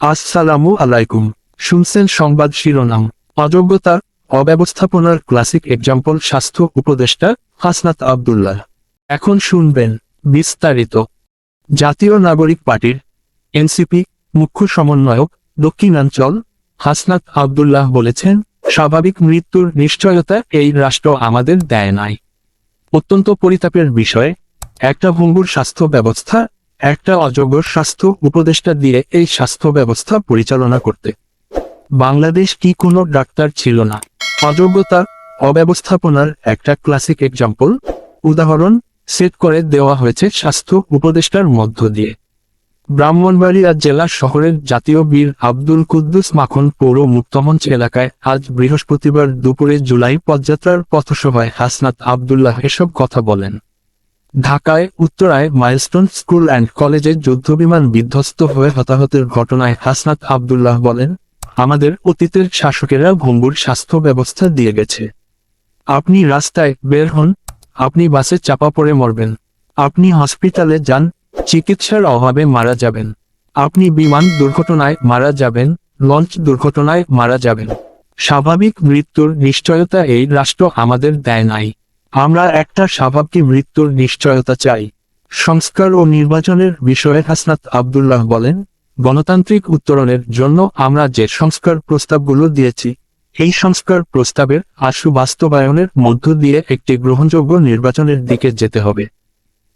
আসসালামু আলাইকুম। শুনছেন সংবাদ শিরোনাম। অযোগ্যতা, অব্যবস্থাপনার ক্লাসিক এক্সাম্পল স্বাস্থ্য উপদেষ্টা হাসনাত আবদুল্লাহ। এখন শুনবেন বিস্তারিত। জাতীয় নাগরিক পার্টির এনসিপি মুখ্য সমন্বয়ক দক্ষিণাঞ্চল হাসনাত আবদুল্লাহ বলেছেন, স্বাভাবিক মৃত্যুর নিশ্চয়তা এই রাষ্ট্র আমাদের দেয় নাই। অত্যন্ত পরিতাপের বিষয়ে, একটা ভঙ্গুর স্বাস্থ্য ব্যবস্থা একটা অযোগ্য স্বাস্থ্য উপদেষ্টা দিয়ে এই স্বাস্থ্য ব্যবস্থা পরিচালনা করতে। বাংলাদেশ কি কোনো ডাক্তার ছিল না? অযোগ্যতা, অব্যবস্থাপনার একটা ক্লাসিক এক্সাম্পল উদাহরণ, সেট করে দেওয়া হয়েছে স্বাস্থ্য উপদেষ্টার মধ্য দিয়ে। ব্রাহ্মণবাড়িয়া জেলা শহরের জাতীয় বীর আব্দুল কুদ্দুস মাখন পৌর মুক্তমঞ্চ এলাকায় আজ বৃহস্পতিবার দুপুরে জুলাই পদযাত্রার পথসভায় হাসনাত আবদুল্লাহ এসব কথা বলেন। ঢাকায়, উত্তরায় মাইলস্টোন স্কুল অ্যান্ড কলেজে যুদ্ধবিমান বিধ্বস্ত হয়ে হতাহতের ঘটনায় হাসনাত আবদুল্লাহ বলেন, আমাদের অতীতের শাসকেরা ভঙ্গুর স্বাস্থ্য ব্যবস্থা দিয়ে গেছে। আপনি রাস্তায় বের হন, আপনি বাসে চাপা পড়ে মরবেন। আপনি হসপিটালে যান, চিকিৎসার অভাবে মারা যাবেন। আপনি বিমান দুর্ঘটনায় মারা যাবেন, লঞ্চ দুর্ঘটনায় মারা যাবেন। স্বাভাবিক মৃত্যুর নিশ্চয়তা এই রাষ্ট্র আমাদের দেয় নাই। আমরা একটা স্বাভাবিক মৃত্যুর নিশ্চয়তা চাই। সংস্কার ও নির্বাচনের বিষয়ে হাসনাত আবদুল্লাহ বলেন, গণতান্ত্রিক উত্তরণের জন্য আমরা যে সংস্কার প্রস্তাবগুলো দিয়েছি, এই সংস্কার প্রস্তাবের আশু বাস্তবায়নের মধ্য দিয়ে একটি গ্রহণযোগ্য নির্বাচনের দিকে যেতে হবে।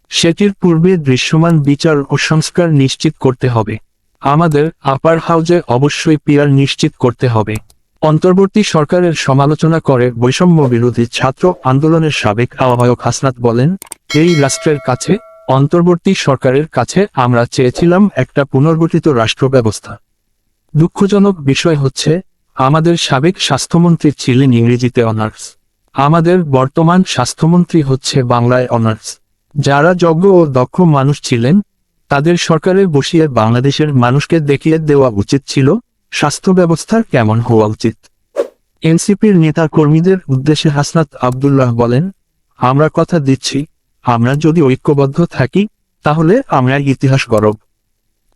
সেটির পূর্বে দৃশ্যমান বিচার ও সংস্কার নিশ্চিত করতে হবে। আমাদের আপার হাউজে অবশ্যই পিয়ার নিশ্চিত করতে হবে। অন্তর্বর্তী সরকারের সমালোচনা করে বৈষম্য বিরোধী ছাত্র আন্দোলনের সাবেক আহ্বায়ক হাসনাত বলেন, এই রাষ্ট্রের কাছে, অন্তর্বর্তী সরকারের কাছে আমরা চেয়েছিলাম একটা পুনর্গঠিত রাষ্ট্র ব্যবস্থা দুঃখজনক বিষয় হচ্ছে, আমাদের সাবেক স্বাস্থ্যমন্ত্রী ছিলেন ইংরেজিতে অনার্স। আমাদের বর্তমান স্বাস্থ্যমন্ত্রী হচ্ছে বাংলায় অনার্স। যারা যোগ্য ও দক্ষ মানুষ ছিলেন, তাদের সরকারে বসিয়ে বাংলাদেশের মানুষকে দেখিয়ে দেওয়া উচিত ছিল স্বাস্থ্য ব্যবস্থা কেমন হওয়া উচিত? এনসিপির নেতা কর্মীদের উদ্দেশ্যে হাসনাত আবদুল্লাহ বলেন, আমরা কথা দিচ্ছি, আমরা যদি ঐক্যবদ্ধ থাকি, তাহলে আমরা ইতিহাস গরব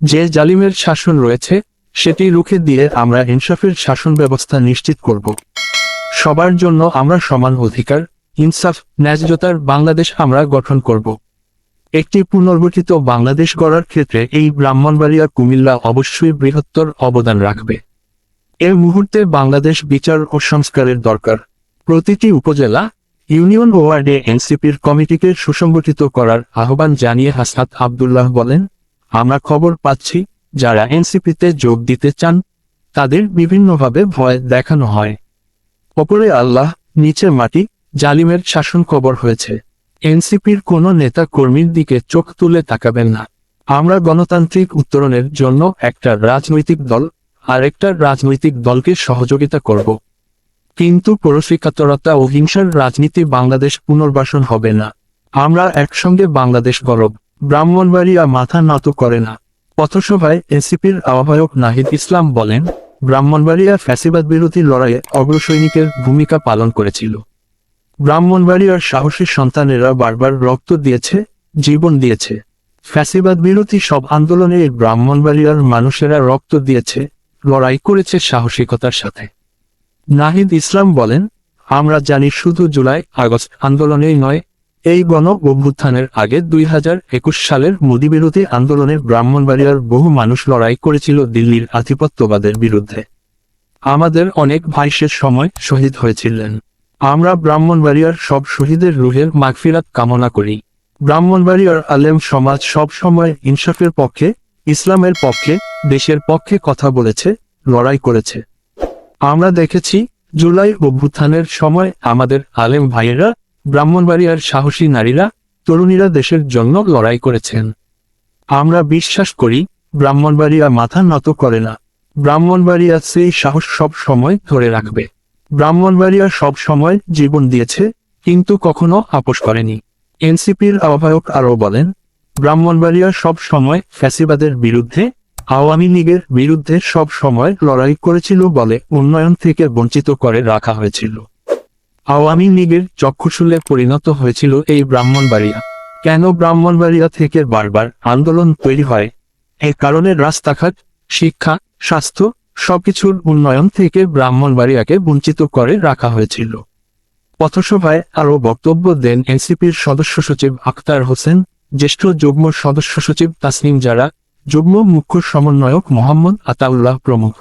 যে জালিমের শাসন রয়েছে, সেটি রুখে দিয়ে আমরা ইনসাফের শাসন ব্যবস্থা নিশ্চিত করব। সবার জন্য আমরা সমান অধিকার, ইনসাফ, ন্যায্যতার বাংলাদেশ আমরা গঠন করব। একটি পুনর্গঠিত বাংলাদেশ গড়ার ক্ষেত্রে এই ব্রাহ্মণবাড়িয়া কুমিল্লা অবশ্যই বৃহত্তর অবদান রাখবে। এর মুহূর্তে বাংলাদেশ বিচার ও সংস্কারের দরকার। প্রতিটি উপজেলা, ইউনিয়ন ওয়ার্ডে এনসিপির কমিটিকে সুসংগঠিত করার আহ্বান জানিয়ে হাসনাত আবদুল্লাহ বলেন, আমরা খবর পাচ্ছি, যারা এনসিপিতে যোগ দিতে চান, তাদের বিভিন্নভাবে ভয় দেখানো হয়। ওপরে আল্লাহ, নিচে মাটি, জালিমের শাসন খবর হয়েছে। এনসিপির কোনো নেতা কর্মীর দিকে চোখ তুলে তাকাবেন না। আমরা গণতান্ত্রিক উত্তরণের জন্য একটা রাজনৈতিক দল, আর একটা রাজনৈতিক দলকে সহযোগিতা করব। কিন্তু পরশিকাতরতা ও হিংসার রাজনীতি বাংলাদেশ পুনর্বাসন হবে না। আমরা একসঙ্গে বাংলাদেশ গরব ব্রাহ্মণবাড়িয়া মাথা নত করে না। পথসভায় এনসিপির আহ্বায়ক নাহিদ ইসলাম বলেন, ব্রাহ্মণবাড়িয়া ফ্যাসিবাদ বিরোধী লড়াইয়ে অগ্রসৈনিকের ভূমিকা পালন করেছিল। ব্রাহ্মণবাড়িয়ার সাহসী সন্তানেরা বারবার রক্ত দিয়েছে, জীবন দিয়েছে। ফ্যাসিবাদ বিরোধী সব আন্দোলনে ব্রাহ্মণবাড়িয়ার মানুষেরা রক্ত দিয়েছে, লড়াই করেছে সাহসিকতার সাথে। নাহিদ ইসলাম বলেন, আমরা জানি শুধু জুলাই, আগস্ট আন্দোলনেই নয়, এই গণ অভ্যুত্থানের আগে দুই হাজার একুশ সালের মোদী বিরোধী আন্দোলনে ব্রাহ্মণবাড়িয়ার বহু মানুষ লড়াই করেছিল দিল্লির আধিপত্যবাদের বিরুদ্ধে। আমাদের অনেক ভাইসের সময় শহীদ হয়েছিলেন। আমরা ব্রাহ্মণবাড়িয়ার সব শহীদের রুহের মাগফিরাত কামনা করি। ব্রাহ্মণবাড়িয়ার আলেম সমাজ সব সময় ইনসাফের পক্ষে, ইসলামের পক্ষে, দেশের পক্ষে কথা বলেছে, লড়াই করেছে। আমরা দেখেছি, জুলাই অভ্যুত্থানের সময় আমাদের আলেম ভাইয়েরা, ব্রাহ্মণবাড়িয়ার সাহসী নারীরা, তরুণীরা দেশের জন্য লড়াই করেছেন। আমরা বিশ্বাস করি, ব্রাহ্মণবাড়িয়া মাথা নত করে না। ব্রাহ্মণবাড়িয়া সেই সাহস সব সময় ধরে রাখবে। ব্রাহ্মণবাড়িয়া সব সময় জীবন দিয়েছে, কিন্তু কখনো আপোষ করেনি। এনসিপির আহ্বায়ক আরও বলেন ব্রাহ্মণবাড়িয়া সব সময় ফ্যাসিবাদের বিরুদ্ধে, আওয়ামী লীগের বিরুদ্ধে সব সময় লড়াই করেছিল বলে উন্নয়ন থেকে বঞ্চিত করে রাখা হয়েছিল। আওয়ামী লীগের চক্ষুশুলে পরিণত হয়েছিল এই ব্রাহ্মণবাড়িয়া কেন ব্রাহ্মণবাড়িয়া থেকে বারবার আন্দোলন তৈরি হয়? এ কারণে রাস্তাঘাট, শিক্ষা, স্বাস্থ্য সবকিছুর উন্নয়ন থেকে ব্রাহ্মণবাড়িয়াকে বঞ্চিত করে রাখা হয়েছিল। পথসভায় আরও বক্তব্য দেন এনসিপির সদস্য সচিব আখতার হোসেন, জ্যেষ্ঠ যুগ্ম সদস্য সচিব তাসনিম জারা, যুগ্ম মুখ্য সমন্বয়ক মোহাম্মদ আতাউল্লাহ প্রমুখ।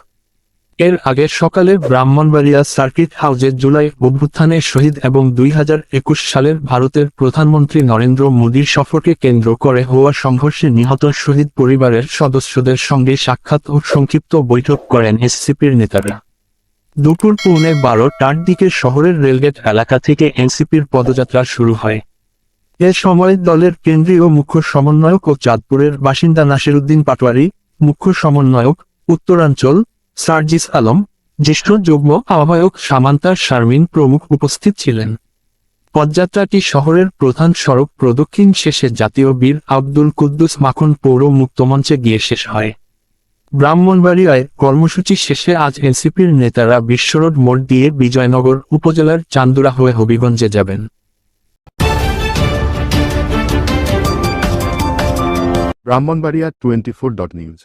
এর আগে সকালে ব্রাহ্মণবাড়িয়া সার্কিট হাউজে জুলাই অভ্যুত্থানে শহীদ এবং দুই একুশ সালের ভারতের প্রধানমন্ত্রী নরেন্দ্র মোদীর সফরকে কেন্দ্র করে হওয়া সংঘর্ষে নিহত শহীদ পরিবারের সদস্যদের সঙ্গে সাক্ষাৎ ও সংক্ষিপ্ত বৈঠক করেন এসসিপির নেতারা। দুপুর পৌনে বারোটার দিকে শহরের রেলগেট এলাকা থেকে এনসিপির পদযাত্রা শুরু হয়। এ সময় দলের কেন্দ্রীয় মুখ্য সমন্বয়ক ও চাঁদপুরের বাসিন্দা নাসিরুদ্দিন পাটোয়ারি, মুখ্য সমন্বয়ক উত্তরাঞ্চল সার্জিস আলম, জ্যেষ্ঠ যুগ্ম আহ্বায়ক সামান্তা শারমিন প্রমুখ উপস্থিত ছিলেন। পদযাত্রাটি শহরের প্রধান সড়ক প্রদক্ষিণ শেষে জাতীয় বীর আব্দুল কুদ্দুস মাখন পৌর মুক্তমঞ্চে গিয়ে শেষ হয়। ব্রাহ্মণবাড়িয়ায় কর্মসূচি শেষে আজ এনসিপির নেতারা বিশ্বরোড মোড় দিয়ে বিজয়নগর উপজেলার চান্দুরা হয়ে হবিগঞ্জে যাবেন। Brahmanbaria twenty four dot news.